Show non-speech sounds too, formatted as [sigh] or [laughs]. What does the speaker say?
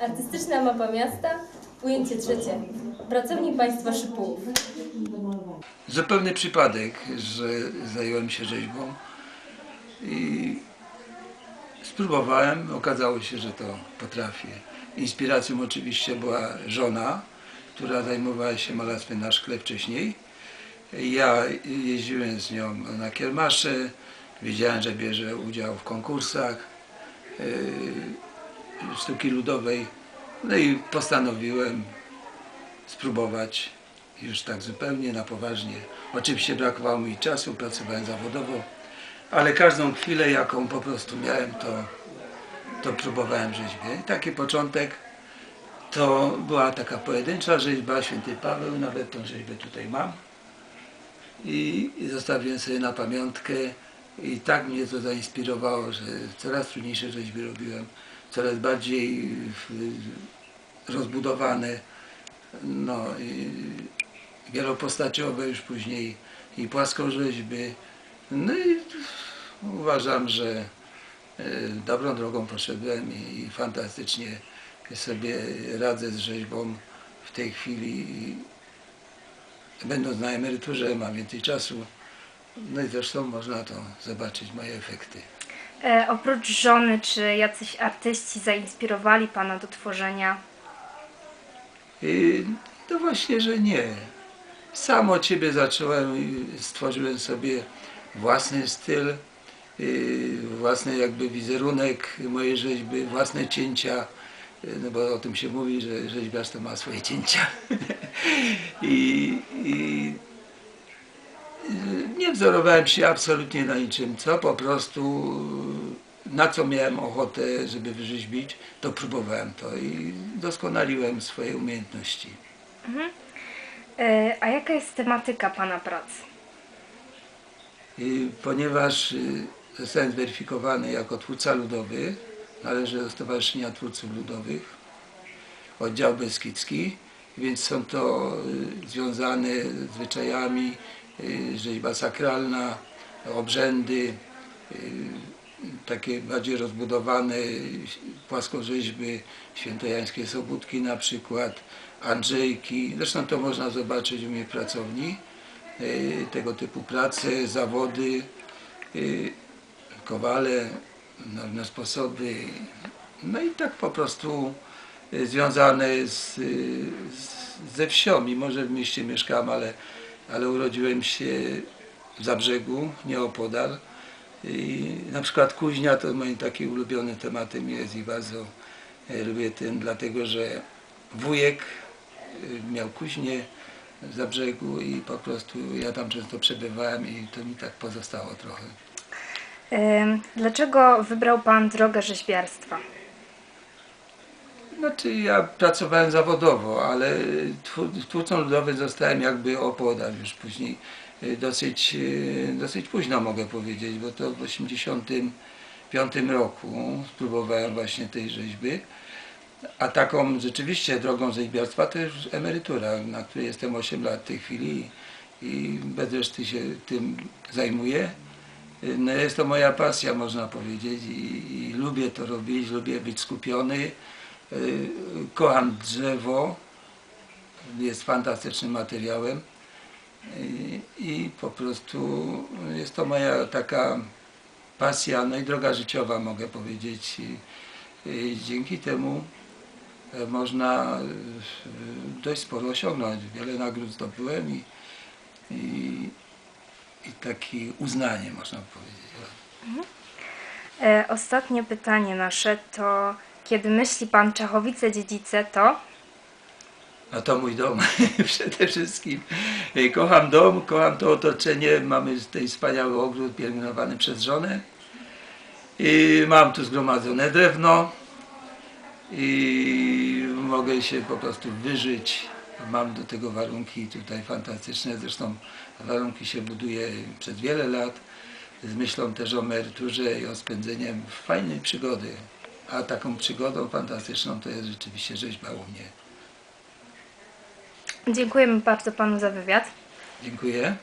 Artystyczna mapa miasta, ujęcie trzecie. Pracownik państwa Szypułów. Zupełny przypadek, że zająłem się rzeźbą i spróbowałem, okazało się, że to potrafię. Inspiracją oczywiście była żona, która zajmowała się malarstwem na szkle wcześniej. Ja jeździłem z nią na kiermasze, wiedziałem, że bierze udział w konkursach yy, sztuki ludowej. No i postanowiłem spróbować już tak zupełnie na poważnie. Oczywiście brakowało mi czasu, pracowałem zawodowo, ale każdą chwilę, jaką po prostu miałem, to, to próbowałem rzeźbę. I taki początek to była taka pojedyncza rzeźba, święty Paweł, nawet tą rzeźbę tutaj mam. I, i zostawiłem sobie na pamiątkę i tak mnie to zainspirowało, że coraz trudniejsze rzeźby robiłem, coraz bardziej w- rozbudowane, no wielopostaciowe już później i płaskorzeźby. No i uważam, że e, dobrą drogą poszedłem i fantastycznie sobie radzę z rzeźbą w tej chwili. Będąc na emeryturze mam więcej czasu. No i zresztą można to zobaczyć, moje efekty. E, oprócz żony, czy jacyś artyści zainspirowali Pana do tworzenia? I to właśnie, że nie. Sam od siebie zacząłem i stworzyłem sobie własny styl, yy, własny jakby wizerunek mojej rzeźby, własne cięcia, yy, no bo o tym się mówi, że rzeźbiarz to ma swoje cięcia. [laughs] I, i yy, nie wzorowałem się absolutnie na niczym, co po prostu na co miałem ochotę, żeby wyrzeźbić, to próbowałem to i doskonaliłem swoje umiejętności. E, a jaka jest tematyka Pana prac? I ponieważ y, zostałem zweryfikowany jako twórca ludowy, należę do Stowarzyszenia Twórców Ludowych, oddział Beskidzki, więc są to y, związane zwyczajami, y, rzeźba sakralna, obrzędy, y, takie bardziej rozbudowane płaskorzeźby, świętojańskie sobótki na przykład, Andrzejki, zresztą to można zobaczyć u mnie w pracowni, y, tego typu prace, zawody, y, kowale, różne sposoby, no i tak po prostu y, związane z, y, z, ze wsią, mimo że w mieście mieszkam, ale, ale urodziłem się w Zabrzegu, nieopodal. I na przykład kuźnia to moim takim ulubionym tematem jest i bardzo e, lubię ten, dlatego że wujek e, miał kuźnię w Zabrzegu i po prostu ja tam często przebywałem i to mi tak pozostało trochę. Dlaczego wybrał Pan drogę rzeźbiarstwa? Znaczy ja pracowałem zawodowo, ale twór- twórcą ludowym zostałem jakby opodal już później. y, Dosyć, y, dosyć późno mogę powiedzieć, bo to w 1985 roku spróbowałem właśnie tej rzeźby. A taką rzeczywiście drogą rzeźbiarstwa to już emerytura, na której jestem 8 lat w tej chwili i bez reszty się tym zajmuję. Y, No jest to moja pasja, można powiedzieć, i, i lubię to robić, lubię być skupiony. Y, Kocham drzewo, jest fantastycznym materiałem i, i po prostu jest to moja taka pasja, no i droga życiowa mogę powiedzieć. I, i dzięki temu e, można dość sporo osiągnąć. Wiele nagród zdobyłem i, i, i takie uznanie można powiedzieć. E, ostatnie pytanie nasze to, kiedy myśli Pan Czechowice-Dziedzice, to... A to mój dom [laughs] przede wszystkim. Kocham dom, kocham to otoczenie. Mamy tutaj wspaniały ogród pielęgnowany przez żonę. I mam tu zgromadzone drewno i mogę się po prostu wyżyć. Mam do tego warunki tutaj fantastyczne. Zresztą warunki się buduje przez wiele lat z myślą też o emeryturze i o spędzeniem fajnej przygody. A taką przygodą fantastyczną to jest rzeczywiście rzeźba u mnie. Dziękujemy bardzo Panu za wywiad. Dziękuję.